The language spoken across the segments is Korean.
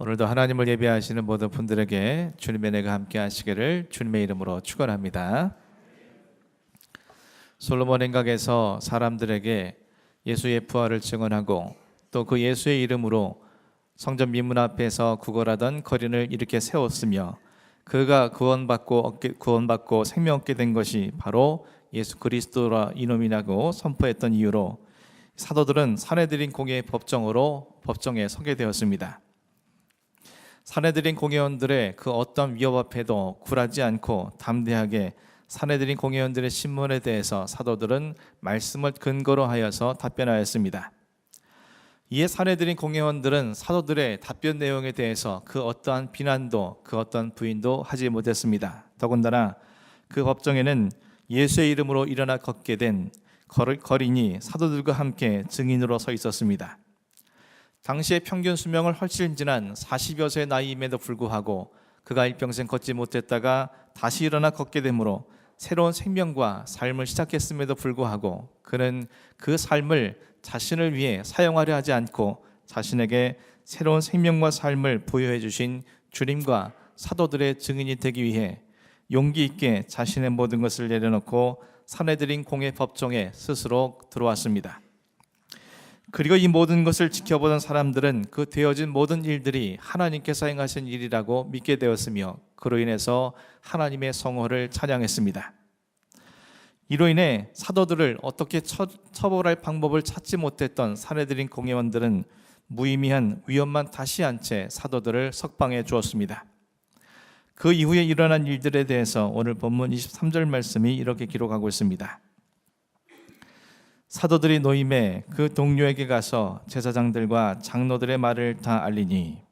오늘도 하나님을 예배하시는 모든 분들에게 주님의 내가 함께 하시기를 주님의 이름으로 축원합니다. 솔로몬 행각에서 사람들에게 예수의 부활을 증언하고 또 그 예수의 이름으로 성전 민문 앞에서 구걸하던 거린을 이렇게 세웠으며 그가 구원받고 구원받고 생명 얻게 된 것이 바로 예수 그리스도라 이놈이라고 선포했던 이유로 사도들은 사내들인 공의 법정으로 법정에 서게 되었습니다. 사내들인 공회원들의 그 어떤 위협 앞에도 굴하지 않고 담대하게 사내들인 공회원들의 신문에 대해서 사도들은 말씀을 근거로 하여서 답변하였습니다. 이에 사내들인 공회원들은 사도들의 답변 내용에 대해서 그 어떠한 비난도 그 어떤 부인도 하지 못했습니다. 더군다나 그 법정에는 예수의 이름으로 일어나 걷게 된 거린이 사도들과 함께 증인으로 서 있었습니다. 당시의 평균 수명을 훨씬 지난 40여 세 나이임에도 불구하고 그가 일평생 걷지 못했다가 다시 일어나 걷게 되므로 새로운 생명과 삶을 시작했음에도 불구하고 그는 그 삶을 자신을 위해 사용하려 하지 않고 자신에게 새로운 생명과 삶을 부여해 주신 주님과 사도들의 증인이 되기 위해 용기 있게 자신의 모든 것을 내려놓고 사내들인 공의 법정에 스스로 들어왔습니다. 그리고 이 모든 것을 지켜보던 사람들은 그 되어진 모든 일들이 하나님께서 행하신 일이라고 믿게 되었으며 그로 인해서 하나님의 성호를 찬양했습니다. 이로 인해 사도들을 어떻게 처, 처벌할 방법을 찾지 못했던 사내들인 공회원들은 무의미한 위험만 다시 한 채 사도들을 석방해 주었습니다. 그 이후에 일어난 일들에 대해서 오늘 본문 23절 말씀이 이렇게 기록하고 있습니다. 사도들이 노임에 그 동료에게 가서 제사장들과 장로들의 말을 다 알리니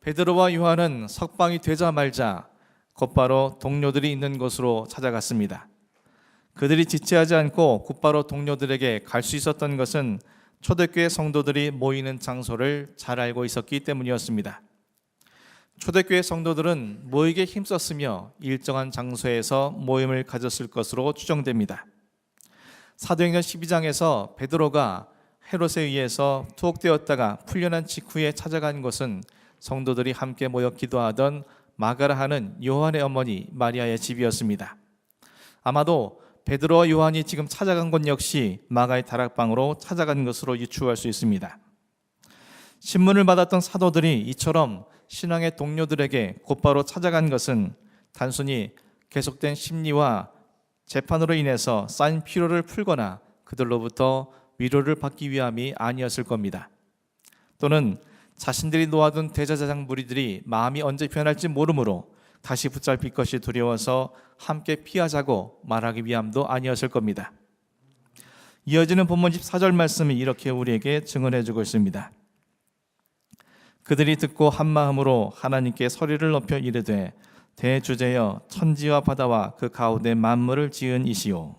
베드로와 요한은 석방이 되자 말자 곧바로 동료들이 있는 곳으로 찾아갔습니다. 그들이 지체하지 않고 곧바로 동료들에게 갈 수 있었던 것은 초대교회 성도들이 모이는 장소를 잘 알고 있었기 때문이었습니다. 초대교회 성도들은 모이게 힘썼으며 일정한 장소에서 모임을 가졌을 것으로 추정됩니다. 사도행전 12장에서 베드로가 헤롯에 의해서 투옥되었다가 풀려난 직후에 찾아간 곳은 성도들이 함께 모여 기도하던 마가라 하는 요한의 어머니 마리아의 집이었습니다. 아마도 베드로와 요한이 지금 찾아간 곳 역시 마가의 다락방으로 찾아간 것으로 유추할 수 있습니다. 신문을 받았던 사도들이 이처럼 신앙의 동료들에게 곧바로 찾아간 것은 단순히 계속된 심리와 재판으로 인해서 쌓인 피로를 풀거나 그들로부터 위로를 받기 위함이 아니었을 겁니다. 또는 자신들이 놓아둔 대제사장 무리들이 마음이 언제 변할지 모르므로 다시 붙잡힐 것이 두려워서 함께 피하자고 말하기 위함도 아니었을 겁니다. 이어지는 본문 14절 말씀이 이렇게 우리에게 증언해 주고 있습니다. 그들이 듣고 한 마음으로 하나님께 소리를 높여 이르되 대주제여 천지와 바다와 그 가운데 만물을 지은 이시오.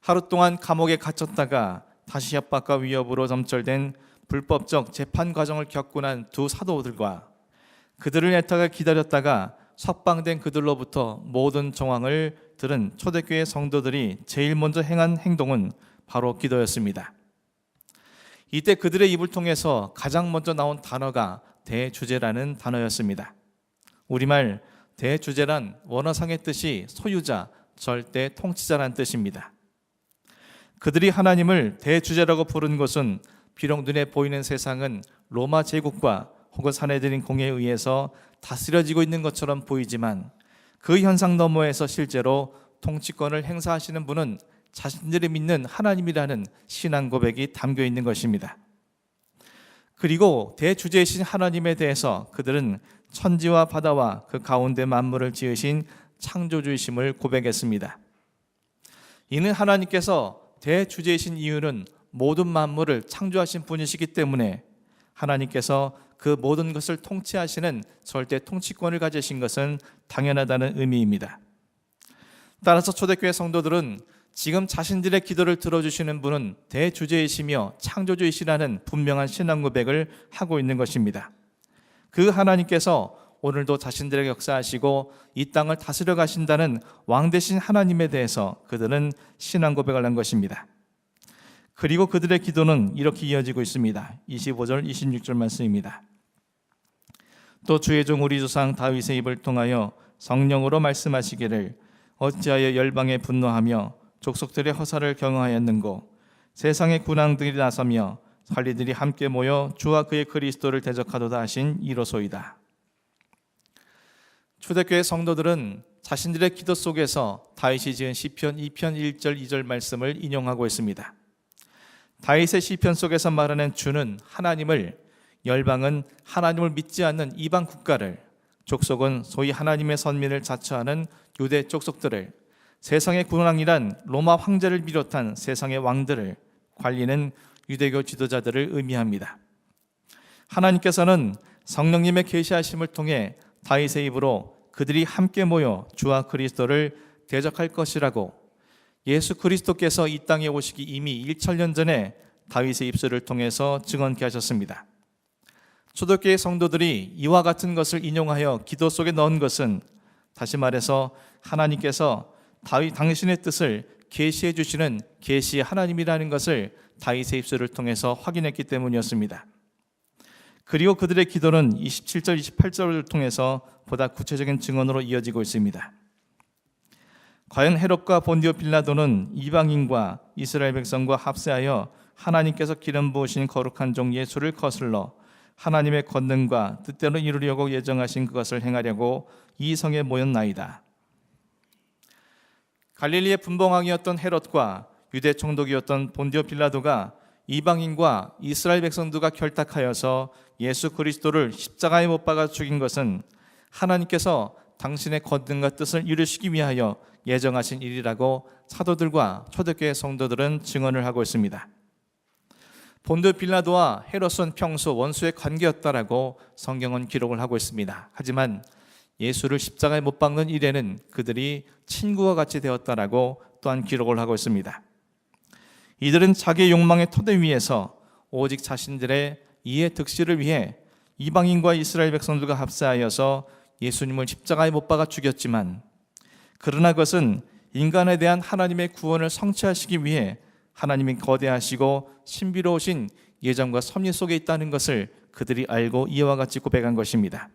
하루 동안 감옥에 갇혔다가 다시 협박과 위협으로 점철된 불법적 재판 과정을 겪고 난 두 사도들과 그들을 애타게 기다렸다가 석방된 그들로부터 모든 정황을 들은 초대교회 성도들이 제일 먼저 행한 행동은 바로 기도였습니다. 이때 그들의 입을 통해서 가장 먼저 나온 단어가 대주제라는 단어였습니다. 우리말 대주제란 원어상의 뜻이 소유자, 절대 통치자란 뜻입니다. 그들이 하나님을 대주제라고 부른 것은 비록 눈에 보이는 세상은 로마 제국과 혹은 사내들인 공에 의해서 다스려지고 있는 것처럼 보이지만 그 현상 너머에서 실제로 통치권을 행사하시는 분은 자신들이 믿는 하나님이라는 신앙 고백이 담겨 있는 것입니다. 그리고 대주제이신 하나님에 대해서 그들은 천지와 바다와 그 가운데 만물을 지으신 창조주이심을 고백했습니다. 이는 하나님께서 대주제이신 이유는 모든 만물을 창조하신 분이시기 때문에 하나님께서 그 모든 것을 통치하시는 절대 통치권을 가지신 것은 당연하다는 의미입니다. 따라서 초대교회 성도들은 지금 자신들의 기도를 들어주시는 분은 대주제이시며 창조주이시라는 분명한 신앙 고백을 하고 있는 것입니다. 그 하나님께서 오늘도 자신들에게 역사하시고 이 땅을 다스려 가신다는 왕 대신 하나님에 대해서 그들은 신앙 고백을 한 것입니다. 그리고 그들의 기도는 이렇게 이어지고 있습니다. 25절, 26절 말씀입니다. 또 주의 종 우리 조상 다윗의 입을 통하여 성령으로 말씀하시기를 어찌하여 열방에 분노하며 족속들의 허사를 경하였는고 세상의 군왕들이 나서며 관리들이 함께 모여 주와 그의 그리스도를 대적하도다 하신 이로소이다. 초대교회 성도들은 자신들의 기도 속에서 다윗이 지은 시편 2편 1절 2절 말씀을 인용하고 있습니다. 다윗의 시편 속에서 말하는 주는 하나님을 열방은 하나님을 믿지 않는 이방 국가를 족속은 소위 하나님의 선민을 자처하는 유대 족속들을 세상의 군왕이란 로마 황제를 비롯한 세상의 왕들을 관리는 유대교 지도자들을 의미합니다. 하나님께서는 성령님의 계시하심을 통해 다윗의 입으로 그들이 함께 모여 주와 그리스도를 대적할 것이라고 예수 그리스도께서 이 땅에 오시기 이미 1천년 전에 다윗의 입술을 통해서 증언케 하셨습니다. 초대교회 성도들이 이와 같은 것을 인용하여 기도 속에 넣은 것은 다시 말해서 하나님께서 다윗 당신의 뜻을 계시해 주시는 계시 하나님이라는 것을 다윗의 입술을 통해서 확인했기 때문이었습니다. 그리고 그들의 기도는 27절, 28절을 통해서 보다 구체적인 증언으로 이어지고 있습니다. 과연 헤롯과 본디오 빌라도는 이방인과 이스라엘 백성과 합세하여 하나님께서 기름 부으신 거룩한 종 예수를 거슬러 하나님의 권능과 뜻대로 이루려고 예정하신 그것을 행하려고 이 성에 모였나이다. 갈릴리의 분봉왕이었던 헤롯과 유대 총독이었던 본디오 빌라도가 이방인과 이스라엘 백성들과 결탁하여서 예수 그리스도를 십자가에 못 박아 죽인 것은 하나님께서 당신의 권능과 뜻을 이루시기 위하여 예정하신 일이라고 사도들과 초대교회 성도들은 증언을 하고 있습니다. 본드 빌라도와 헤롯은 평소 원수의 관계였다라고 성경은 기록을 하고 있습니다. 하지만 예수를 십자가에 못 박는 일에는 그들이 친구와 같이 되었다라고 또한 기록을 하고 있습니다. 이들은 자기 욕망의 토대 위에서 오직 자신들의 이해 득실을 위해 이방인과 이스라엘 백성들과 합세하여서 예수님을 십자가에 못 박아 죽였지만 그러나 그것은 인간에 대한 하나님의 구원을 성취하시기 위해 하나님이 거대하시고 신비로우신 예정과 섭리 속에 있다는 것을 그들이 알고 이와 같이 고백한 것입니다.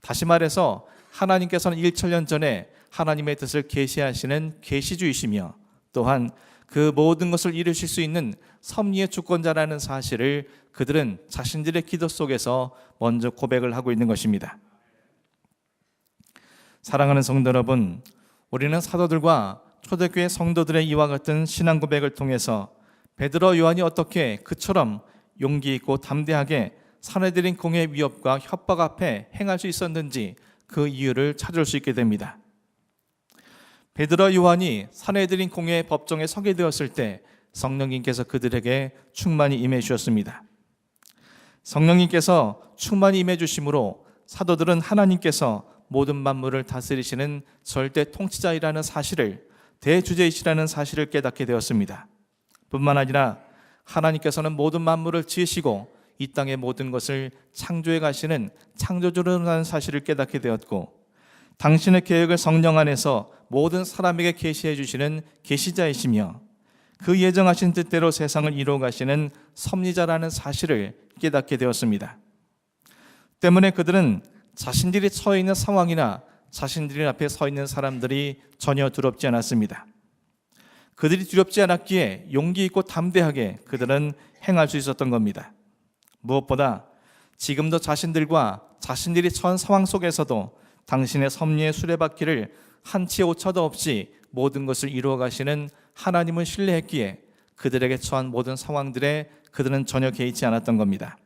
다시 말해서 하나님께서는 1천년 전에 하나님의 뜻을 계시하시는 계시주이시며 또한 그 모든 것을 이루실 수 있는 섭리의 주권자라는 사실을 그들은 자신들의 기도 속에서 먼저 고백을 하고 있는 것입니다. 사랑하는 성도 여러분, 우리는 사도들과 초대교회 성도들의 이와 같은 신앙 고백을 통해서 베드로 요한이 어떻게 그처럼 용기 있고 담대하게 사내들인 공의 위협과 협박 앞에 행할 수 있었는지 그 이유를 찾을 수 있게 됩니다. 베드로 요한이 사내들인 공의 법정에 서게 되었을 때 성령님께서 그들에게 충만히 임해 주셨습니다. 성령님께서 충만히 임해 주심으로 사도들은 하나님께서 모든 만물을 다스리시는 절대 통치자이라는 사실을 대주제이시라는 사실을 깨닫게 되었습니다. 뿐만 아니라 하나님께서는 모든 만물을 지으시고 이 땅의 모든 것을 창조해 가시는 창조주라는 사실을 깨닫게 되었고 당신의 계획을 성령 안에서 모든 사람에게 계시해 주시는 계시자이시며 그 예정하신 뜻대로 세상을 이루어 가시는 섭리자라는 사실을 깨닫게 되었습니다. 때문에 그들은 자신들이 처해 있는 상황이나 자신들이 앞에 서 있는 사람들이 전혀 두렵지 않았습니다. 그들이 두렵지 않았기에 용기 있고 담대하게 그들은 행할 수 있었던 겁니다. 무엇보다 지금도 자신들과 자신들이 처한 상황 속에서도 당신의 섭리의 수레바퀴를 한치의 오차도 없이 모든 것을 이루어 가시는 하나님을 신뢰했기에 그들에게 처한 모든 상황들에 그들은 전혀 개의치 않았던 겁니다.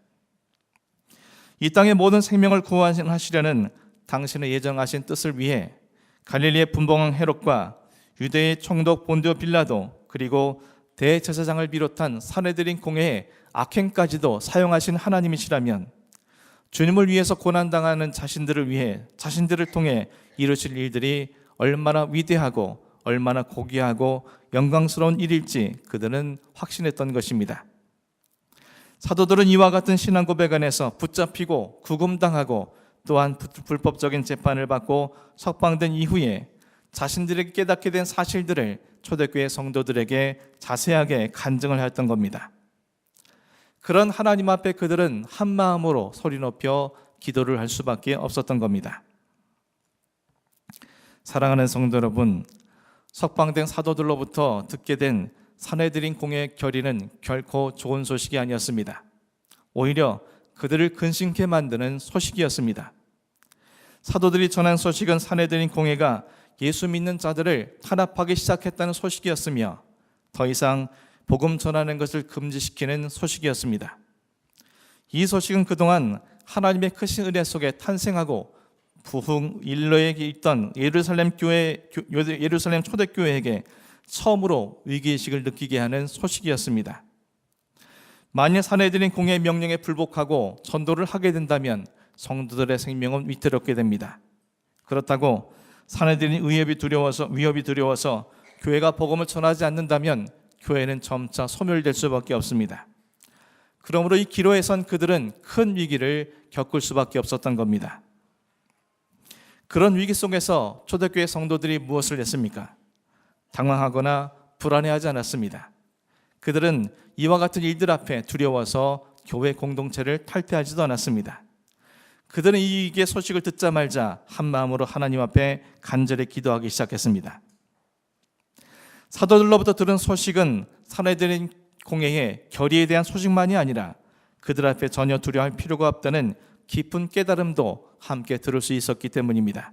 이 땅의 모든 생명을 구원하시려는 당신의 예정하신 뜻을 위해 갈릴리의 분봉왕 헤롯과 유대의 총독 본디오 빌라도 그리고 대제사장을 비롯한 사내들인 공회의 악행까지도 사용하신 하나님이시라면 주님을 위해서 고난당하는 자신들을 위해 자신들을 통해 이루실 일들이 얼마나 위대하고 얼마나 고귀하고 영광스러운 일일지 그들은 확신했던 것입니다. 사도들은 이와 같은 신앙 고백 안에서 붙잡히고 구금당하고 또한 불법적인 재판을 받고 석방된 이후에 자신들에게 깨닫게 된 사실들을 초대교회 성도들에게 자세하게 간증을 하였던 겁니다. 그런 하나님 앞에 그들은 한 마음으로 소리 높여 기도를 할 수밖에 없었던 겁니다. 사랑하는 성도 여러분, 석방된 사도들로부터 듣게 된 사내들인 공의 결의는 결코 좋은 소식이 아니었습니다. 오히려 그들을 근심케 만드는 소식이었습니다. 사도들이 전한 소식은 사내들인 공회가 예수 믿는 자들을 탄압하기 시작했다는 소식이었으며 더 이상 복음 전하는 것을 금지시키는 소식이었습니다. 이 소식은 그동안 하나님의 크신 은혜 속에 탄생하고 부흥 일로에 있던 예루살렘 교회 예루살렘 초대교회에게 처음으로 위기의식을 느끼게 하는 소식이었습니다. 만일 사내들인 공의 명령에 불복하고 전도를 하게 된다면 성도들의 생명은 위태롭게 됩니다. 그렇다고 사내들인 위협이 두려워서 위협이 두려워서 교회가 복음을 전하지 않는다면 교회는 점차 소멸될 수밖에 없습니다. 그러므로 이 기로에선 그들은 큰 위기를 겪을 수밖에 없었던 겁니다. 그런 위기 속에서 초대교회 성도들이 무엇을 했습니까? 당황하거나 불안해하지 않았습니다. 그들은 이와 같은 일들 앞에 두려워서 교회 공동체를 탈퇴하지도 않았습니다. 그들은 이게 소식을 듣자 말자 한 마음으로 하나님 앞에 간절히 기도하기 시작했습니다. 사도들로부터 들은 소식은 사내들인 공회의 결의에 대한 소식만이 아니라 그들 앞에 전혀 두려워할 필요가 없다는 깊은 깨달음도 함께 들을 수 있었기 때문입니다.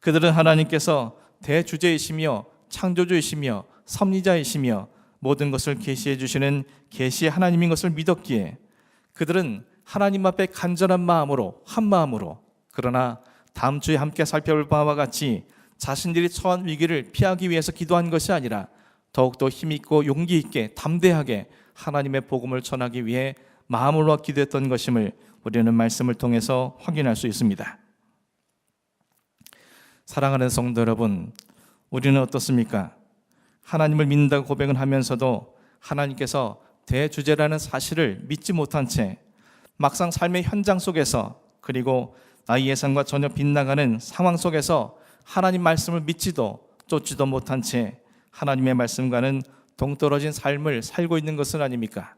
그들은 하나님께서 대주제이시며 창조주이시며 섭리자이시며 모든 것을 계시해 주시는 계시의 하나님인 것을 믿었기에 그들은 하나님 앞에 간절한 마음으로 한 마음으로 그러나 다음 주에 함께 살펴볼 바와 같이 자신들이 처한 위기를 피하기 위해서 기도한 것이 아니라 더욱더 힘있고 용기 있게 담대하게 하나님의 복음을 전하기 위해 마음으로 기도했던 것임을 우리는 말씀을 통해서 확인할 수 있습니다. 사랑하는 성도 여러분, 우리는 어떻습니까? 하나님을 믿는다고 고백을 하면서도 하나님께서 대주제라는 사실을 믿지 못한 채 막상 삶의 현장 속에서 그리고 나의 예상과 전혀 빗나가는 상황 속에서 하나님 말씀을 믿지도 쫓지도 못한 채 하나님의 말씀과는 동떨어진 삶을 살고 있는 것은 아닙니까?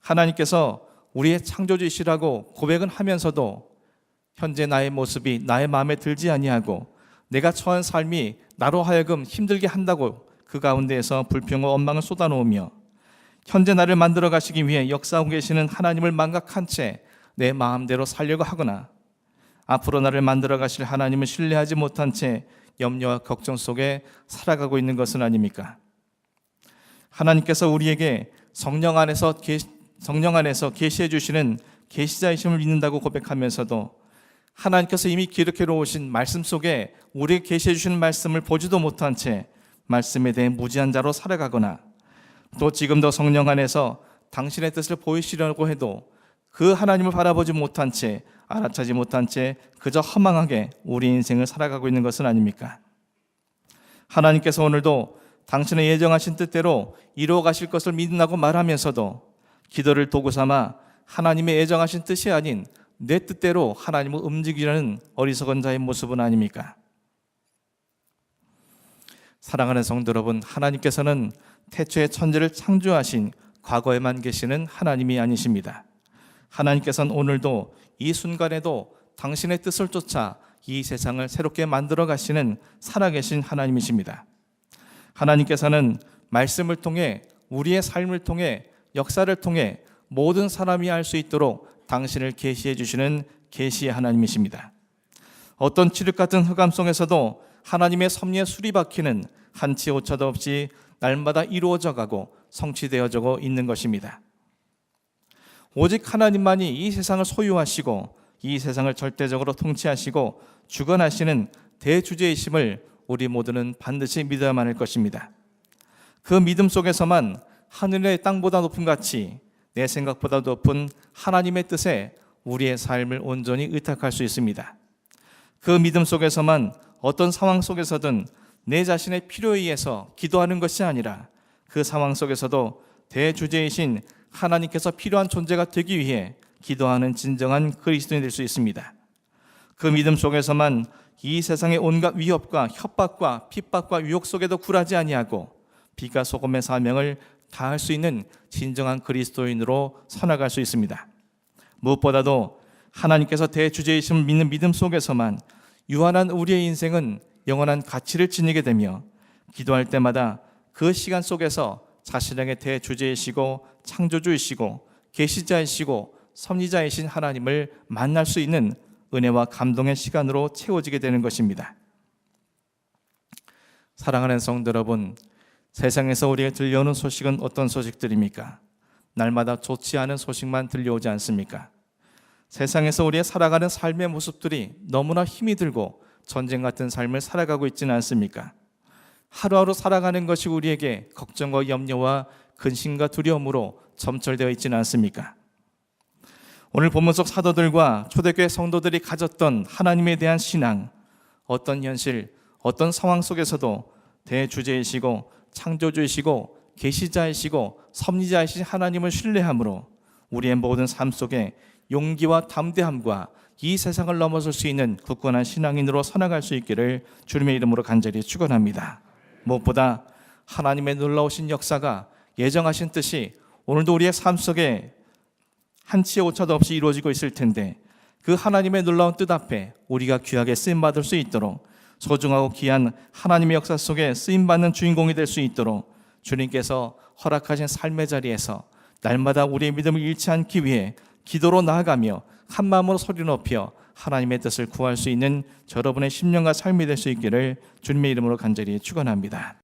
하나님께서 우리의 창조주이시라고 고백은 하면서도 현재 나의 모습이 나의 마음에 들지 아니하고 내가 처한 삶이 나로 하여금 힘들게 한다고 그 가운데에서 불평과 원망을 쏟아놓으며 현재 나를 만들어 가시기 위해 역사하고 계시는 하나님을 망각한 채 내 마음대로 살려고 하거나 앞으로 나를 만들어 가실 하나님을 신뢰하지 못한 채 염려와 걱정 속에 살아가고 있는 것은 아닙니까? 하나님께서 우리에게 성령 안에서 성령 안에서 계시해 주시는 계시자이심을 믿는다고 고백하면서도 하나님께서 이미 기록해 놓으신 말씀 속에 우리에게 계시해 주시는 말씀을 보지도 못한 채 말씀에 대해 무지한 자로 살아가거나 또 지금도 성령 안에서 당신의 뜻을 보이시려고 해도 그 하나님을 바라보지 못한 채 알아차지 못한 채 그저 허망하게 우리 인생을 살아가고 있는 것은 아닙니까? 하나님께서 오늘도 당신의 예정하신 뜻대로 이루어 가실 것을 믿는다고 말하면서도 기도를 도구 삼아 하나님의 예정하신 뜻이 아닌 내 뜻대로 하나님을 움직이려는 어리석은 자의 모습은 아닙니까? 사랑하는 성도 여러분, 하나님께서는 태초에 천지를 창조하신 과거에만 계시는 하나님이 아니십니다. 하나님께서는 오늘도 이 순간에도 당신의 뜻을 쫓아 이 세상을 새롭게 만들어 가시는 살아계신 하나님이십니다. 하나님께서는 말씀을 통해 우리의 삶을 통해 역사를 통해 모든 사람이 알 수 있도록 당신을 계시해 주시는 계시의 하나님이십니다. 어떤 칠흑 같은 흑암 속에서도 하나님의 섭리에 술이 박히는 한치 오차도 없이 날마다 이루어져 가고 성취되어져 있는 것입니다. 오직 하나님만이 이 세상을 소유하시고 이 세상을 절대적으로 통치하시고 주관하시는 대주제이심을 우리 모두는 반드시 믿어야만 할 것입니다. 그 믿음 속에서만 하늘의 땅보다 높은 가치, 내 생각보다 높은 하나님의 뜻에 우리의 삶을 온전히 의탁할 수 있습니다. 그 믿음 속에서만 어떤 상황 속에서든 내 자신의 필요에 의해서 기도하는 것이 아니라 그 상황 속에서도 대주제이신 하나님께서 필요한 존재가 되기 위해 기도하는 진정한 그리스도인이 될 수 있습니다. 그 믿음 속에서만 이 세상의 온갖 위협과 협박과 핍박과 유혹 속에도 굴하지 아니하고 빛과 소금의 사명을 다할 수 있는 진정한 그리스도인으로 살아갈 수 있습니다. 무엇보다도 하나님께서 대주제이심을 믿는 믿음 속에서만 유한한 우리의 인생은 영원한 가치를 지니게 되며 기도할 때마다 그 시간 속에서 자신에게 대주제이시고 창조주이시고 계시자이시고 섭리자이신 하나님을 만날 수 있는 은혜와 감동의 시간으로 채워지게 되는 것입니다. 사랑하는 성도 여러분, 세상에서 우리에게 들려오는 소식은 어떤 소식들입니까? 날마다 좋지 않은 소식만 들려오지 않습니까? 세상에서 우리의 살아가는 삶의 모습들이 너무나 힘이 들고 전쟁 같은 삶을 살아가고 있지는 않습니까? 하루하루 살아가는 것이 우리에게 걱정과 염려와 근심과 두려움으로 점철되어 있지는 않습니까? 오늘 본문 속 사도들과 초대교회 성도들이 가졌던 하나님에 대한 신앙, 어떤 현실, 어떤 상황 속에서도 대주제이시고 창조주이시고 계시자이시고 섭리자이신 하나님을 신뢰함으로 우리의 모든 삶 속에 용기와 담대함과 이 세상을 넘어설 수 있는 굳건한 신앙인으로 살아갈 수 있기를 주님의 이름으로 간절히 축원합니다. 무엇보다 하나님의 놀라우신 역사가 예정하신 뜻이 오늘도 우리의 삶 속에 한치의 오차도 없이 이루어지고 있을 텐데 그 하나님의 놀라운 뜻 앞에 우리가 귀하게 쓰임 받을 수 있도록 소중하고 귀한 하나님의 역사 속에 쓰임 받는 주인공이 될 수 있도록 주님께서 허락하신 삶의 자리에서 날마다 우리의 믿음을 잃지 않기 위해 기도로 나아가며 한 마음으로 소리 높여 하나님의 뜻을 구할 수 있는 저 여러분의 심령과 삶이 될 수 있기를 주님의 이름으로 간절히 축원합니다.